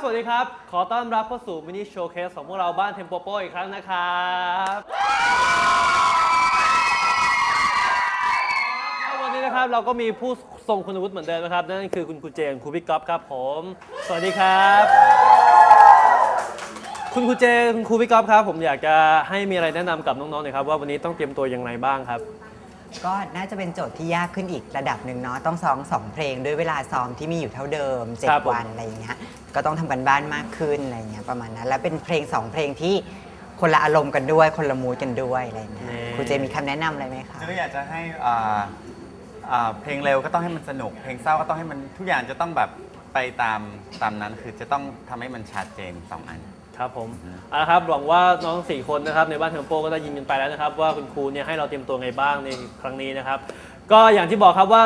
สวัสดีครับ ขอต้อนรับเข้าสู่มินิโชว์เคสของพวกเราบ้านเทมโปโปอีกครั้งนะครับวันนี้นะครับเราก็มีผู้ทรงคุณวุฒิเหมือนเดิมนะครับ นั่นคือคุณครูเจนครูพี่ก๊อฟครับผม สวัสดีครับ คุณครูเจนคุณครูพี่ก๊อฟครับ ผมอยากจะให้มีอะไรแนะนำกับน้องๆหน่อยครับว่าวันนี้ต้องเตรียมตัวอย่างไรบ้างครับ ก็น่าจะเป็นโจทย์ที่ยากขึ้นอีกระดับหนึ่งเนาะต้องซ้อมสองเพลงด้วยเวลาซ้อมที่มีอยู่เท่าเดิมครับผม7วันอะไรอย่างเงี้ยก็ต้องทำกันบ้านมากขึ้นอะไรอย่างเงี้ยประมาณนั้น แล้วเป็นเพลงสองเพลงที่คนละอารมณ์กันด้วย คนละมูดกันด้วยอะไรอย่างเงี้ยครูเจมีคำแนะนำอะไรไหมคะ ก็อยากจะให้อ่าอ่าเพลงเร็วก็ต้องให้มันสนุก เพลงเศร้าก็ต้องให้มันทุกอย่างจะต้องแบบไปตามตามนั้น คือจะต้องทำให้มันชัดเจนสองอัน ครับผมเอาละครับหวังว่าน้องสี่คนนะครับในบ้านเทมโปก็ได้ยินกันไปแล้วนะครับ ว่าคุณครูเนี่ยให้เราเตรียมตัวไงบ้างในครั้งนี้นะครับ ก็อย่างที่บอกครับว่า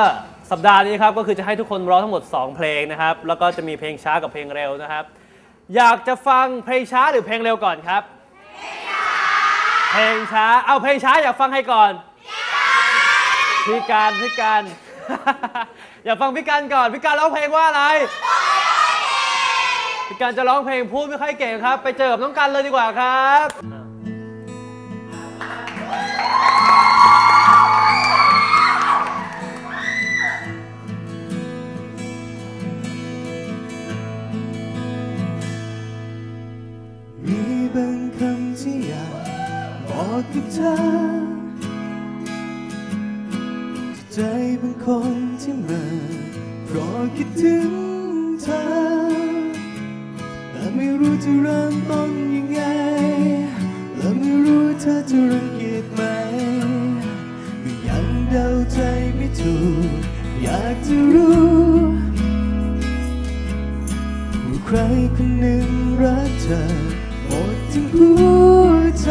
สัปดาห์นี้ครับก็คือจะให้ทุกคนร้องทั้งหมด 2 เพลงนะครับ แล้วก็จะมีเพลงช้ากับเพลงเร็วนะครับ อยากจะฟังเพลงช้าหรือเพลงเร็วก่อนครับ เพลงช้า เอาเพลงช้าอยากฟังให้ก่อนพี่การพี่การ อยากฟังพี่การก่อนพี่การร้องเพลงว่าอะไร พี่การจะร้องเพลงพูดไม่ค่อยเก่งครับ ไปเจอกับน้องกันเลยดีกว่าครับ มีบางคำที่อยากบอกกับเธอใจบางคนที่มาเพราะคิดถึงเธอ ไม่รู้จะเริ่มต้นยังไง และไม่รู้เธอจะรังเกียจไหมก็ยังเดาใจไม่ถูก อยากจะรู้ว่าใครคนหนึ่งรักเธอหมดทั้งหัวใจ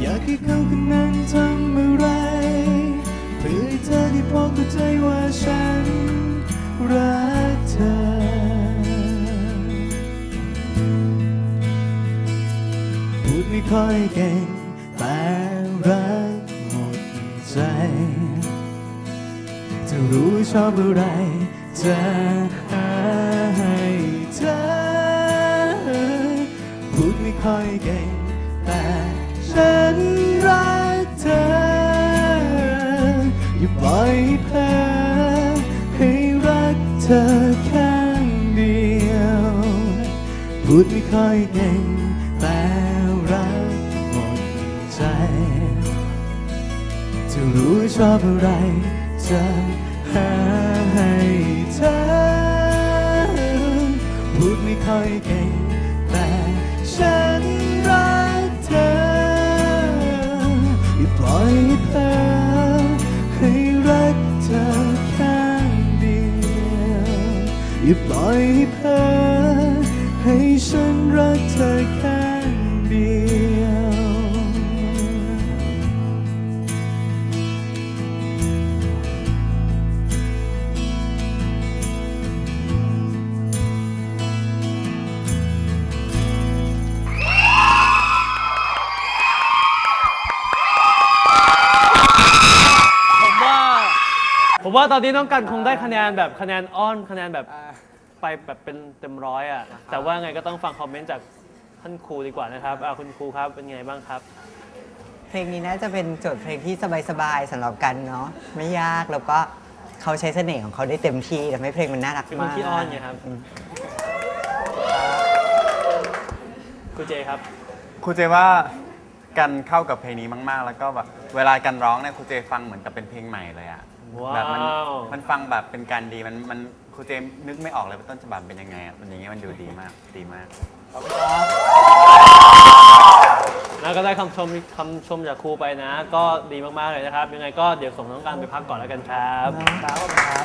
อยากให้เขาคนนั้นทำอะไรเพื่อให้เธอได้พอเข้าใจว่าฉันรัก ดไม่ค่อยเก่ง แต่รักหมดใจจะรู้ชอบอะไร จะให้เธอ พูดไม่ค่อยเก่ง แต่ฉันรักเธอ อย่าปล่อยให้เพลอให้รักเธอข้างเดียว พูดไม่ค่อยเก่ง จะรู้ชอบอะไร จะหาให้เธอ พูดไม่ค่อยเก่ง แต่ฉันรักเธอ อย่าปล่อยให้เพลอให้รักเธอข้างเดียว อย่าปล่อยให้เพลอให้ฉันรักเธอข้างเดียว ว่าตอนนี้น้องกันคงได้คะแนนแบบคะแนนอ้อนคะแนนแบบไปแบบเป็นเต็มร้อยอะ แต่ว่าไงก็ต้องฟังคอมเมนต์จากท่านครูดีกว่านะครับอะคุณครูครับเป็นไงบ้างครับ เพลงนี้น่าจะเป็นโจทย์เพลงที่สบายๆสำหรับกันเนาะไม่ยากแล้วก็เขาใช้เสน่ห์ของเขาได้เต็มที่ทำให้เพลงมันน่ารักเป็นคมานกที่อ้อนไงครับครูเจครับ ครูเจว่ากันเข้ากับเพลงนี้มาก ๆ แล้วก็แบบเวลากันร้องเนี่ยครูเจฟังเหมือนกับเป็นเพลงใหม่เลยอะว้าว แบบมันมันฟังแบบเป็นการดีมันมันครูเจนึกไม่ออกเลยว่าต้นฉบับเป็นยังไงอะมันอย่างเงี้ยมันดูดีมากดีมาก แล้วก็ได้คำชมคำชมจากครูไปนะ ก็ดีมากๆเลยนะครับ ยังไงก็เดี๋ยวส่งน้องกันไปพักก่อนแล้วกันครับครับ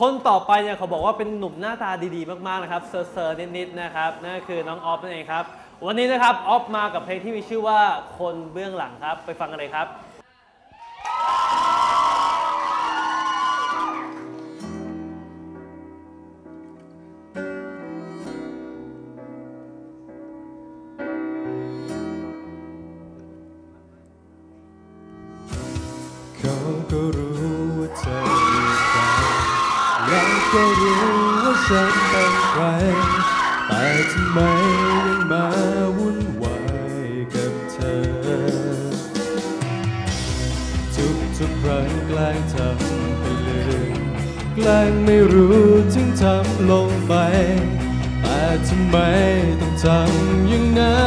คนต่อไปเนี่ยเขาบอกว่าเป็นหนุ่มหน้าตาดีๆ มากๆนะครับเซอร์เซอร์นิดๆนะครับนั่นก็คือน้องออฟนั่นเองครับ วันนี้นะครับออฟมากับเพลงที่มีชื่อว่าคนเบื้องหลังครับ ไปฟังกันเลยครับก็รู้ว่าฉันเป็นใคร แต่ทำไมยังมาวุ่นวายกับเธอ ทุกทุกครั้งกล้งทำไปลืมกล้งไม่รู้ถึงทำลงไป แต่ทำไมต้องทำอย่างนั้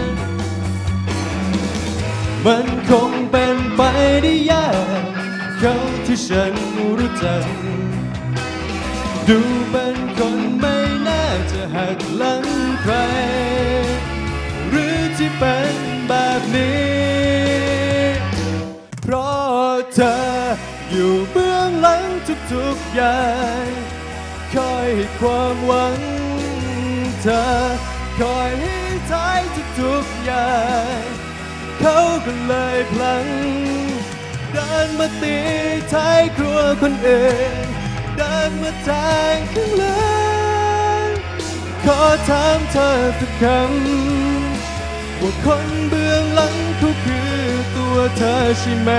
น มันคงเป็นไปได้ยากเขาที่ฉันรู้จัก ดูเป็นคนไม่น่าจะหักหลังใคร หรือที่เป็นแบบนี้ เพราะเธออยู่เบื้องหลังทุกๆอย่างคอยให้ความหวังเธอ คอยให้ท้ายทุกๆอย่างเขาก็เลยพลังเดินมาตีท้ายครัวคนอื่นเดิ นมาทางข้างหลังขอถามเธอสักคำว่าคนเบื้องหลังเขาคือตัวเธอใช่ไหม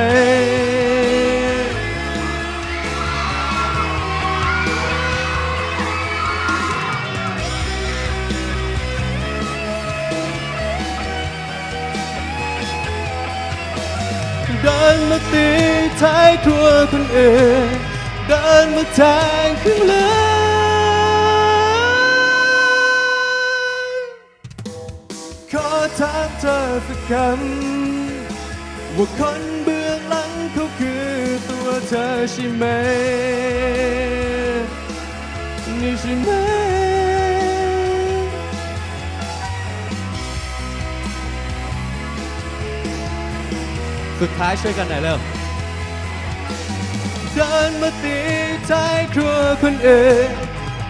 เดินมาตีท้ายครัวคนอื่น เดินมาทางข้างหลังขอถามเธอสักคำว่าคนเบื้องหลังเขาคือตัวเธอใช่ไหม นี่ใช่ไหมสุดท้ายช่วยกันหน่อยเร็ว เดินมาตีท้ายครัวคนอื่น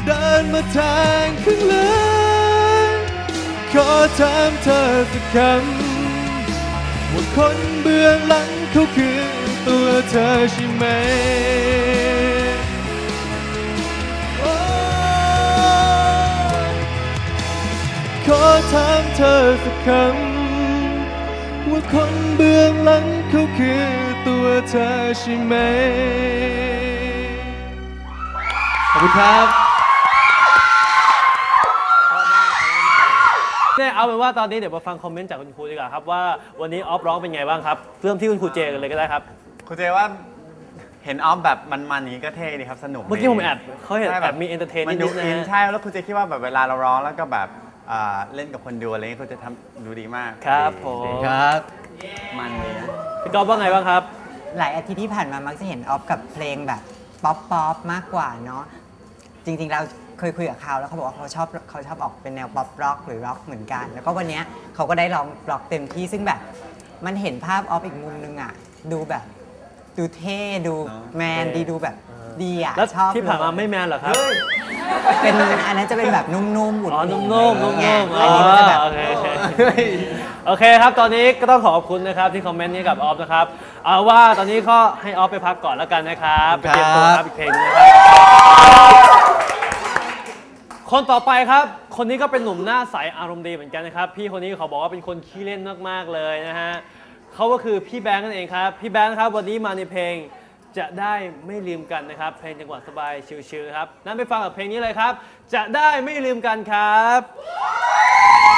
เดินมาทางข้างหลังขอถามเธอสักคำว่าคนเบื้องหลังเขาคือตัวเธอใช่ไหมขอถามเธอสักคำว่าคนเบื้องหลังเขาคือ ตัวเธอใช่ไหม ขอบคุณครับเนี่ยเอาเป็นว่าตอนนี้เดี๋ยวมาฟังคอมเมนต์จากคุณครูดีกว่าครับว่าวันนี้ออฟร้องเป็นไงบ้างครับ เริ่มที่คุณครูเจกันเลยก็ได้ครับ คุณเจว่าเห็นออฟแบบมันๆอย่างนี้ก็เท่ดีครับสนุกเมื่อกี้ดีผมแอบเขาเห็นใช่แอบมีเอนเตอร์เทนมันนิดูดๆนะอินฮะ ใช่แล้วคุณเจคิดว่าแบบเวลาเราร้องแล้วก็แบบอ่าเล่นกับคนดูอะไรเงี้ยคุณจะทำดูดีมากครับดีผม ดีครับ มันดีนะ พี่ก๊อฟว่าไงบ้างครับ หลายอาทิตย์ที่ผ่านมามักจะเห็นออฟกับเพลงแบบป๊อปป๊อปมากกว่าเนาะจริงๆเราเคยคุยกับเขาแล้วเขาบอกว่าเขาชอบเขาชอบออกเป็นแนวป๊อปร็อกหรือร็อกเหมือนกัน แล้วก็วันเนี้ยเขาก็ได้ร้องร็อกเต็มที่ซึ่งแบบมันเห็นภาพออฟอีกมุมนึงอะดูแบบ ดูเท่ดูแมนดีดูแบบ ดีอะแล้วชอบที่ผ่านมาเลยไม่แมนเหรอครับ เป็นอันนั้นจะเป็นแบบนุ่มๆอุ่นๆอ๋อนุ่มๆนุ่มไงๆอันนี้มันจะแบบโอเคโอเคโอเคครับ ตอนนี้ก็ต้องขอบคุณนะครับที่คอมเมนต์นี้กับออฟนะครับ เอาว่าตอนนี้ก็ให้ออฟไปพักก่อนแล้วกันนะครับไปเตรียมตัวครับอีกเพลงนึงนะครับคนต่อไปครับ คนนี้ก็เป็นหนุ่มหน้าใสอารมณ์ดีเหมือนกันนะครับ พี่คนนี้เขาบอกว่าเป็นคนขี้เล่นมากๆเลยนะฮะเขาก็คือพี่แบงค์นั่นเองครับ พี่แบงค์ครับวันนี้มาในเพลง จะได้ไม่ลืมกันนะครับ เพลงจังหวะสบายชิลๆครับ นั้นไปฟังกับเพลงนี้เลยครับ จะได้ไม่ลืมกันครับ